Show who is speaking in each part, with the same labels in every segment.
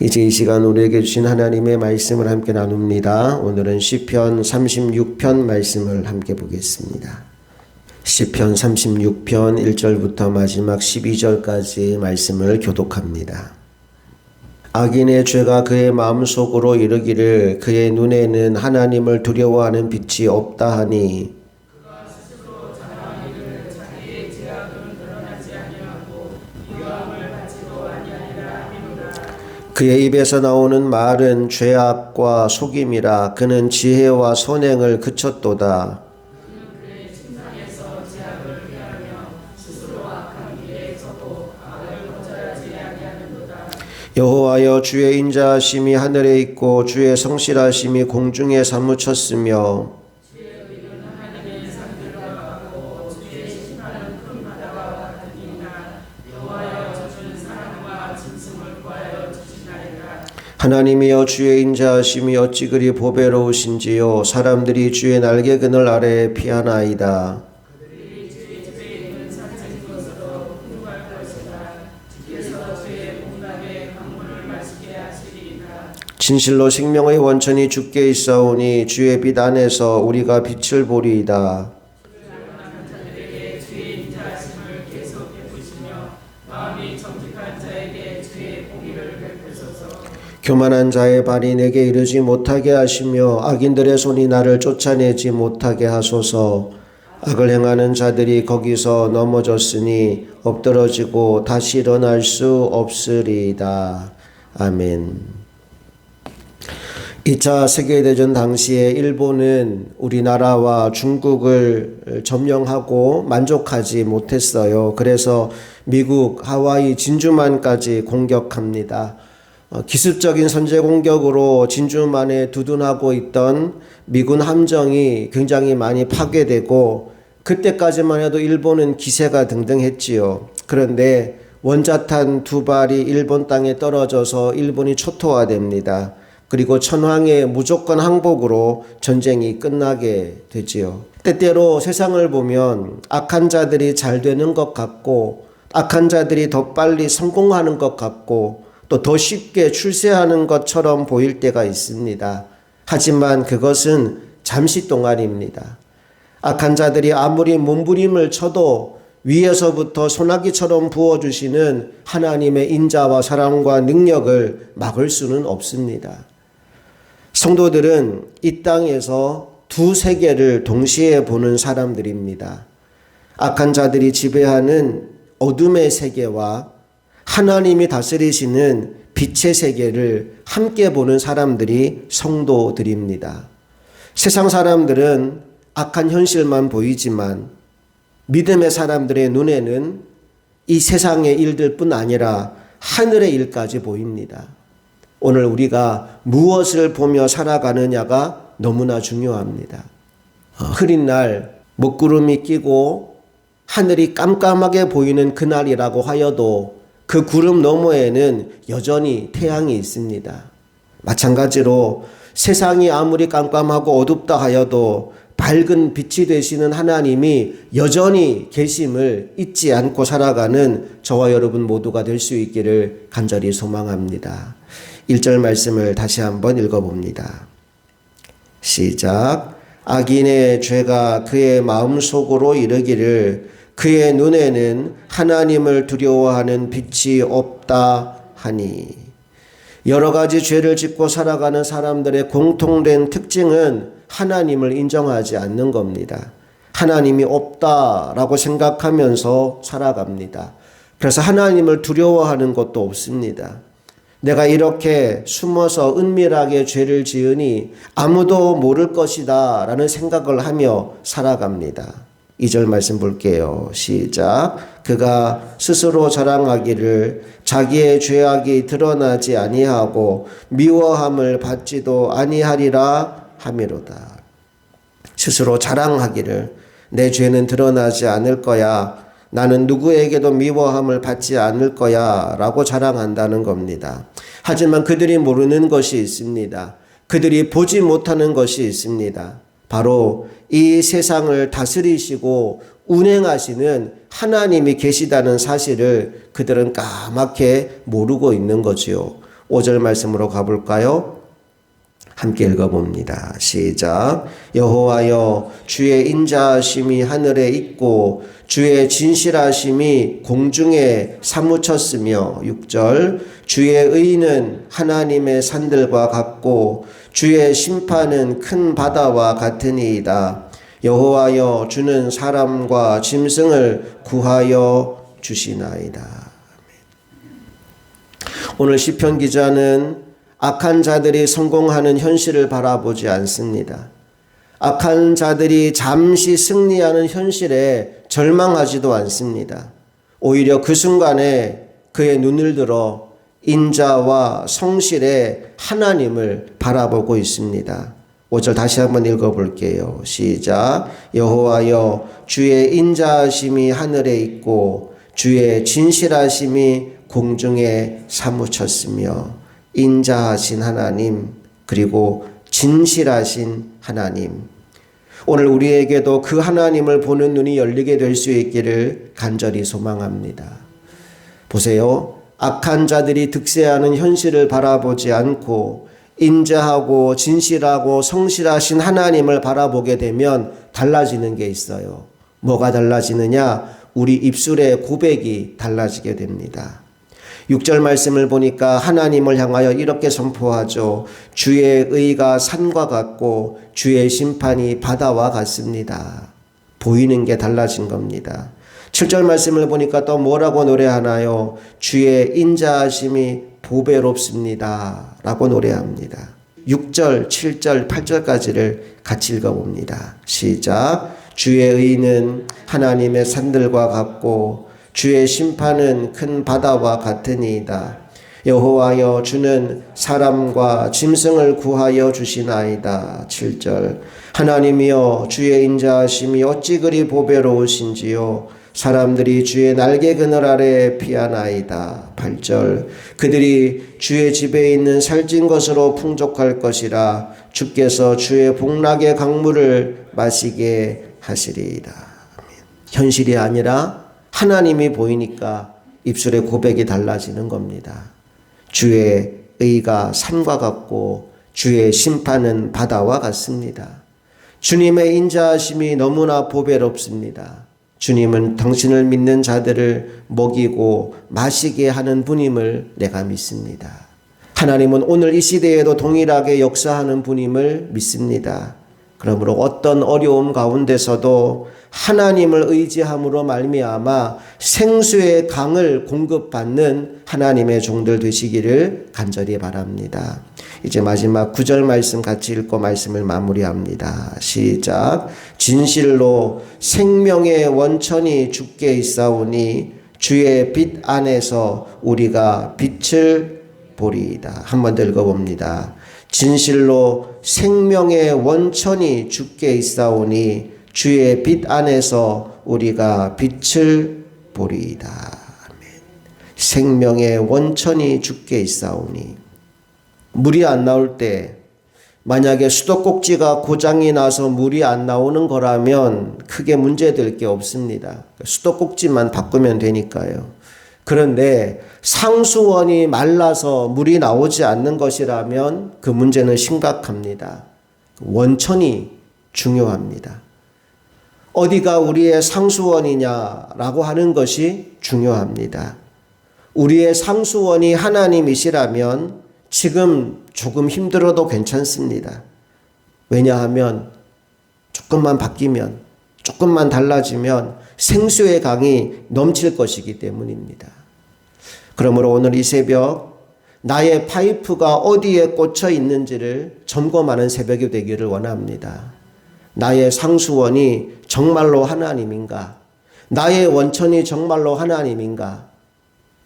Speaker 1: 이제 이 시간 우리에게 주신 하나님의 말씀을 함께 나눕니다. 오늘은 시편 36편 말씀을 함께 보겠습니다. 시편 36편 1절부터 마지막 12절까지 말씀을 교독합니다. 악인의 죄가 그의 마음속으로 이르기를 그의 눈에는 하나님을 두려워하는 빛이 없다 하니 그의 입에서 나오는 말은 죄악과 속임이라 그는 지혜와 선행을 그쳤도다. 여호와여 주의 인자하심이 하늘에 있고 주의 성실하심이 공중에 사무쳤으며 하나님이여 주의 인자하심이 어찌 그리 보배로우신지요. 사람들이 주의 날개 그늘 아래에 피하나이다. 진실로 생명의 원천이 주께 있사오니 주의 빛 안에서 우리가 빛을 보리이다 교만한 자의 발이 내게 이르지 못하게 하시며 악인들의 손이 나를 쫓아내지 못하게 하소서. 악을 행하는 자들이 거기서 넘어졌으니 엎드러지고 다시 일어날 수 없으리이다. 아멘. 2차 세계대전 당시에 일본은 우리나라와 중국을 점령하고 만족하지 못했어요. 그래서 미국 하와이 진주만까지 공격합니다. 어, 기습적인 선제 공격으로 진주만에 두둔하고 있던 미군 함정이 굉장히 많이 파괴되고 그때까지만 해도 일본은 기세가 등등했지요. 그런데 원자탄 두 발이 일본 땅에 떨어져서 일본이 초토화됩니다. 그리고 천황의 무조건 항복으로 전쟁이 끝나게 되지요. 때때로 세상을 보면 악한 자들이 잘 되는 것 같고 악한 자들이 더 빨리 성공하는 것 같고 또 더 쉽게 출세하는 것처럼 보일 때가 있습니다. 하지만 그것은 잠시 동안입니다. 악한 자들이 아무리 몸부림을 쳐도 위에서부터 소나기처럼 부어주시는 하나님의 인자와 사랑과 능력을 막을 수는 없습니다. 성도들은 이 땅에서 두 세계를 동시에 보는 사람들입니다. 악한 자들이 지배하는 어둠의 세계와 하나님이 다스리시는 빛의 세계를 함께 보는 사람들이 성도들입니다. 세상 사람들은 악한 현실만 보이지만 믿음의 사람들의 눈에는 이 세상의 일들 뿐 아니라 하늘의 일까지 보입니다. 오늘 우리가 무엇을 보며 살아가느냐가 너무나 중요합니다. 어, 흐린 날 먹구름이 끼고 하늘이 깜깜하게 보이는 그날이라고 하여도 그 구름 너머에는 여전히 태양이 있습니다. 마찬가지로 세상이 아무리 깜깜하고 어둡다 하여도 밝은 빛이 되시는 하나님이 여전히 계심을 잊지 않고 살아가는 저와 여러분 모두가 될 수 있기를 간절히 소망합니다. 1절 말씀을 다시 한번 읽어봅니다. 시작. 악인의 죄가 그의 마음 속으로 이르기를 그의 눈에는 하나님을 두려워하는 빛이 없다 하니 여러 가지 죄를 짓고 살아가는 사람들의 공통된 특징은 하나님을 인정하지 않는 겁니다. 하나님이 없다라고 생각하면서 살아갑니다. 그래서 하나님을 두려워하는 것도 없습니다. 내가 이렇게 숨어서 은밀하게 죄를 지으니 아무도 모를 것이다 라는 생각을 하며 살아갑니다. 2절 말씀 볼게요. 시작. 그가 스스로 자랑하기를 자기의 죄악이 드러나지 아니하고 미워함을 받지도 아니하리라 함이로다. 스스로 자랑하기를 내 죄는 드러나지 않을 거야. 나는 누구에게도 미워함을 받지 않을 거야. 라고 자랑한다는 겁니다. 하지만 그들이 모르는 것이 있습니다. 그들이 보지 못하는 것이 있습니다. 바로 이 세상을 다스리시고 운행하시는 하나님이 계시다는 사실을 그들은 까맣게 모르고 있는 거지요. 5절 말씀으로 가볼까요? 함께 읽어봅니다. 시작. 여호와여 주의 인자하심이 하늘에 있고 주의 진실하심이 공중에 사무쳤으며 6절 주의 의는 하나님의 산들과 같고 주의 심판은 큰 바다와 같으니이다. 여호와여 주는 사람과 짐승을 구하여 주시나이다. 오늘 시편 기자는 악한 자들이 성공하는 현실을 바라보지 않습니다. 악한 자들이 잠시 승리하는 현실에 절망하지도 않습니다. 오히려 그 순간에 그의 눈을 들어 인자와 성실의 하나님을 바라보고 있습니다. 5절 다시 한번 읽어볼게요. 시작. 여호와여 주의 인자하심이 하늘에 있고 주의 진실하심이 공중에 사무쳤으며 인자하신 하나님 그리고 진실하신 하나님 오늘 우리에게도 그 하나님을 보는 눈이 열리게 될 수 있기를 간절히 소망합니다. 보세요. 악한 자들이 득세하는 현실을 바라보지 않고 인자하고 진실하고 성실하신 하나님을 바라보게 되면 달라지는 게 있어요. 뭐가 달라지느냐? 우리 입술의 고백이 달라지게 됩니다. 6절 말씀을 보니까 하나님을 향하여 이렇게 선포하죠. 주의 의가 산과 같고 주의 심판이 바다와 같습니다. 보이는 게 달라진 겁니다. 7절 말씀을 보니까 또 뭐라고 노래하나요? 주의 인자하심이 보배롭습니다. 라고 노래합니다. 6절, 7절, 8절까지를 같이 읽어봅니다. 시작. 주의 의는 하나님의 산들과 같고 주의 심판은 큰 바다와 같으니이다. 여호와여 주는 사람과 짐승을 구하여 주시나이다. 7절 하나님이여 주의 인자하심이 어찌 그리 보배로우신지요 사람들이 주의 날개 그늘 아래 피하나이다. 8절 그들이 주의 집에 있는 살찐 것으로 풍족할 것이라 주께서 주의 복락의 강물을 마시게 하시리이다. 현실이 아니라 하나님이 보이니까 입술의 고백이 달라지는 겁니다. 주의 의가 산과 같고 주의 심판은 바다와 같습니다. 주님의 인자하심이 너무나 보배롭습니다. 주님은 당신을 믿는 자들을 먹이고 마시게 하는 분임을 내가 믿습니다. 하나님은 오늘 이 시대에도 동일하게 역사하는 분임을 믿습니다. 그러므로 어떤 어려움 가운데서도 하나님을 의지함으로 말미암아 생수의 강을 공급받는 하나님의 종들 되시기를 간절히 바랍니다. 이제 마지막 구절 말씀 같이 읽고 말씀을 마무리합니다. 시작. 진실로 생명의 원천이 죽게 있사오니 주의 빛 안에서 우리가 빛을 보리이다. 한번 더 읽어봅니다. 진실로 생명의 원천이 죽게 있사오니 주의 빛 안에서 우리가 빛을 보리이다. 아멘. 생명의 원천이 죽게 있사오니 물이 안 나올 때 만약에 수도꼭지가 고장이 나서 물이 안 나오는 거라면 크게 문제될 게 없습니다. 수도꼭지만 바꾸면 되니까요. 그런데 상수원이 말라서 물이 나오지 않는 것이라면 그 문제는 심각합니다. 원천이 중요합니다. 어디가 우리의 상수원이냐라고 하는 것이 중요합니다. 우리의 상수원이 하나님이시라면 지금 조금 힘들어도 괜찮습니다. 왜냐하면 조금만 바뀌면, 조금만 달라지면 생수의 강이 넘칠 것이기 때문입니다. 그러므로 오늘 이 새벽 나의 파이프가 어디에 꽂혀 있는지를 점검하는 새벽이 되기를 원합니다. 나의 상수원이 정말로 하나님인가? 나의 원천이 정말로 하나님인가?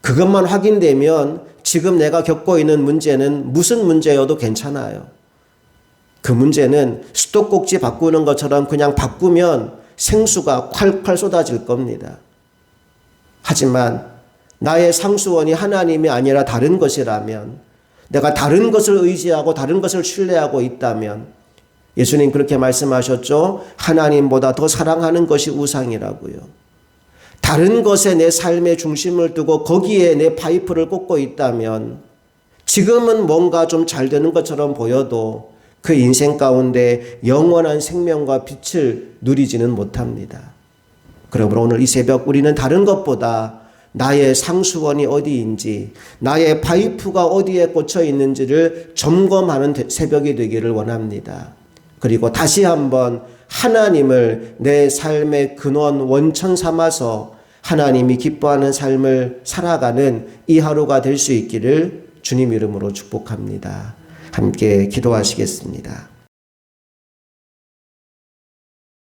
Speaker 1: 그것만 확인되면 지금 내가 겪고 있는 문제는 무슨 문제여도 괜찮아요. 그 문제는 수도꼭지 바꾸는 것처럼 그냥 바꾸면 생수가 콸콸 쏟아질 겁니다. 하지만 나의 상수원이 하나님이 아니라 다른 것이라면 내가 다른 것을 의지하고 다른 것을 신뢰하고 있다면 예수님 그렇게 말씀하셨죠. 하나님보다 더 사랑하는 것이 우상이라고요. 다른 것에 내 삶의 중심을 두고 거기에 내 파이프를 꽂고 있다면 지금은 뭔가 좀 잘 되는 것처럼 보여도 그 인생 가운데 영원한 생명과 빛을 누리지는 못합니다. 그러므로 오늘 이 새벽 우리는 다른 것보다 나의 상수원이 어디인지, 나의 파이프가 어디에 꽂혀 있는지를 점검하는 대- 새벽이 되기를 원합니다. 그리고 다시 한번 하나님을 내 삶의 근원, 원천 삼아서 하나님이 기뻐하는 삶을 살아가는 이 하루가 될 수 있기를 주님 이름으로 축복합니다. 함께 기도하시겠습니다.